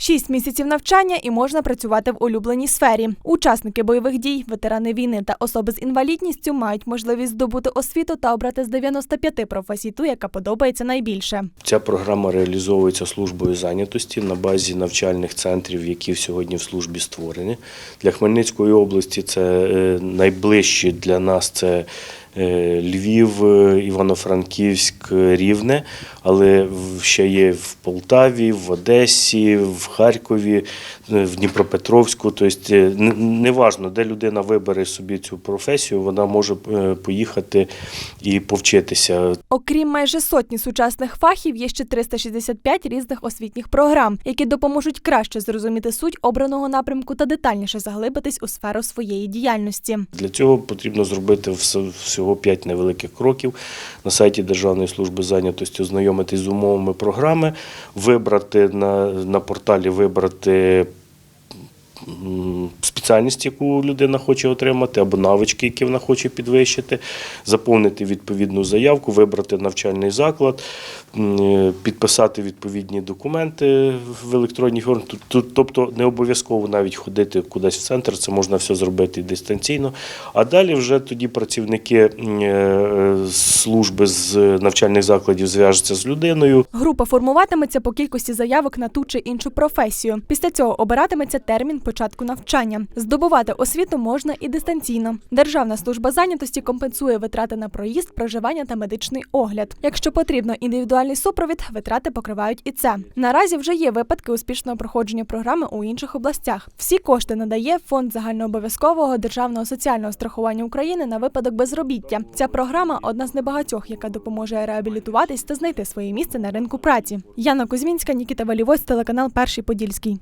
Шість місяців навчання і можна працювати в улюбленій сфері. Учасники бойових дій, ветерани війни та особи з інвалідністю мають можливість здобути освіту та обрати з 95 професій ту, яка подобається найбільше. Ця програма реалізовується службою зайнятості на базі навчальних центрів, які сьогодні в службі створені. Для Хмельницької області це е, найближчі для нас це Львів, е, Івано-Франківськ, е, Рівне, але ще є в Полтаві, в Одесі, в Харкові, е, в Дніпропетровську. Тобто, е, неважно, де людина вибере собі цю професію, вона може е, поїхати і повчитися. Окрім майже сотні сучасних фахів, є ще 365 різних освітніх програм, які допоможуть краще зрозуміти суть обраного напрямку та детальніше заглибитись у сферу своєї діяльності. Для цього потрібно зробити вс- всього 5 невеликих кроків. На сайті Державної служби зайнятості ознайомитись з умовами програми, вибрати на, на порталі вибрати спеціальність, яку людина хоче отримати, або навички, які вона хоче підвищити, заповнити відповідну заявку, вибрати навчальний заклад, е, підписати відповідні документи в електронній формі. Тобто не обов'язково навіть ходити кудись в центр, це можна все зробити дистанційно. А далі вже тоді працівники е, служби з навчальних закладів зв'яжуться з людиною, Група формуватиметься по кількості заявок на ту чи іншу професію. Після цього обиратиметься термін початку навчання. Здобувати освіту можна і дистанційно. Державна служба зайнятості компенсує витрати на проїзд, проживання та медичний огляд. Якщо потрібно індивідуальний супровід, витрати покривають і це. Наразі вже є випадки успішного проходження програми у інших областях. Всі кошти надає фонд загальнообов'язкового державного соціального страхування України на випадок безробіття. Ця програма одна з небагатьох, яка допоможе реабілітуватись та знайти своє місце на ринку праці. Яна Кузьмінська, Нікіта Валівось, телеканал Перший Подільський.